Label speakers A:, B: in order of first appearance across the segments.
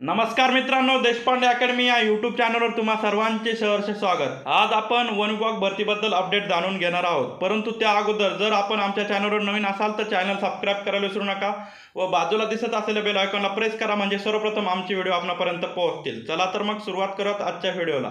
A: नमस्कार मित्रांनो देशपांडे अकॅडमी या यूट्यूब चॅनलवर तुम्हा सर्वांचे सहर्ष स्वागत. आज आपण वन विभाग भरतीबद्दल अपडेट जाणून घेणार आहोत. परंतु त्या अगोदर जर आपण आमच्या चॅनलवर नवीन असाल तर चॅनल सबस्क्राईब करायला विसरू नका व बाजूला दिसत असलेल्या बेल आयकॉनला प्रेस करा म्हणजे सर्वप्रथम आमचे व्हिडिओ आपणापर्यंत पोहोचतील. चला तर मग सुरुवात करत आजच्या व्हिडिओला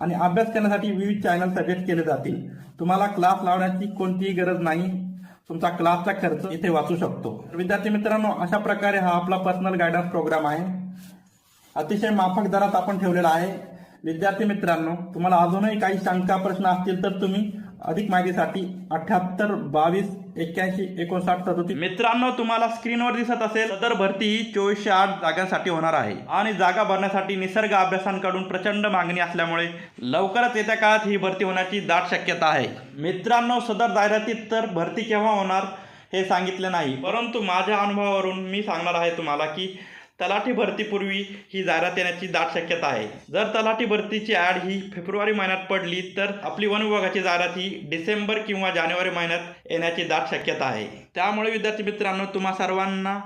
A: आणि अभ्यास करण्यासाठी विविध चॅनल सजेस्ट केले जातील. तुम्हाला क्लास लावण्याची कोणतीही गरज नाही. तुमचा क्लासचा खर्च इथे वाचू शकतो. विद्यार्थी मित्रांनो अशा प्रकारे हा आपला पर्सनल गायडन्स प्रोग्राम आहे. अतिशय माफक दरात आपण ठेवलेला आहे. विद्यार्थी मित्रांनो तुम्हाला अजूनही काही शंका प्रश्न असतील तर तुम्ही अधिक माहितीसाठी अठ्याहत्तर बावीस एक्क्याऐंशी एकोणसाठ सदोतीस मित्रांनो तुम्हाला स्क्रीनवर दिसत असेल सदर भरती ही चोवीसशे आठ जागांसाठी होणार आहे. आणि जागा भरण्यासाठी निसर्ग अभ्यासांकडून प्रचंड मागणी असल्यामुळे लवकरच येत्या काळात ही भरती होण्याची दाट शक्यता आहे. मित्रांनो सदर जाहिरातीत तर भरती केव्हा होणार हे सांगितले नाही परंतु माझ्या अनुभवावरून मी सांगणार आहे तुम्हाला की तलाठी भरतीपूर्वी ही जाहिरात येण्याची दाट शक्यता आहे. जर तलाठी भरतीची ॲड ही फेब्रुवारी महिन्यात पडली तर आपली वन विभागाची जाहिरात ही डिसेंबर किंवा जानेवारी महिन्यात येण्याची दाट शक्यता आहे. त्यामुळे विद्यार्थी मित्रांनो तुम्हा सर्वांना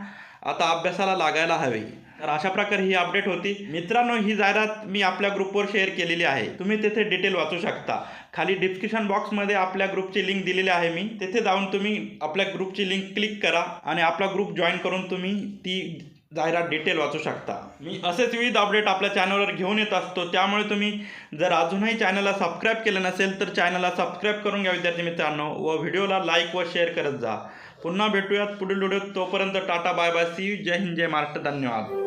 A: आता अभ्यासाला लागायला हवे. तर अशा प्रकारे ही अपडेट होती. मित्रांनो ही जाहिरात मी आपल्या ग्रुपवर शेअर केलेली आहे. तुम्ही तेथे डिटेल वाचू शकता. खाली डिस्क्रिप्शन बॉक्समध्ये आपल्या ग्रुपची लिंक दिलेली आहे मी. तेथे जाऊन तुम्ही आपल्या ग्रुपची लिंक क्लिक करा आणि आपला ग्रुप जॉईन करून तुम्ही ती जाहिरात डिटेल वाचू शकता. मी असेच विविध अपडेट आपल्या चॅनलवर घेऊन येत असतो. त्यामुळे तुम्ही जर अजूनही चॅनलला सबस्क्राईब केलं नसेल तर चॅनलला सबस्क्राईब करून घ्या विद्यार्थी मित्रांनो व व्हिडिओला लाईक व शेअर करत जा. पुन्हा भेटूयात पुढील व्हिडिओत तोपर्यंत टाटा बाय बाय सी जय हिंद जय महाराष्ट्र. धन्यवाद.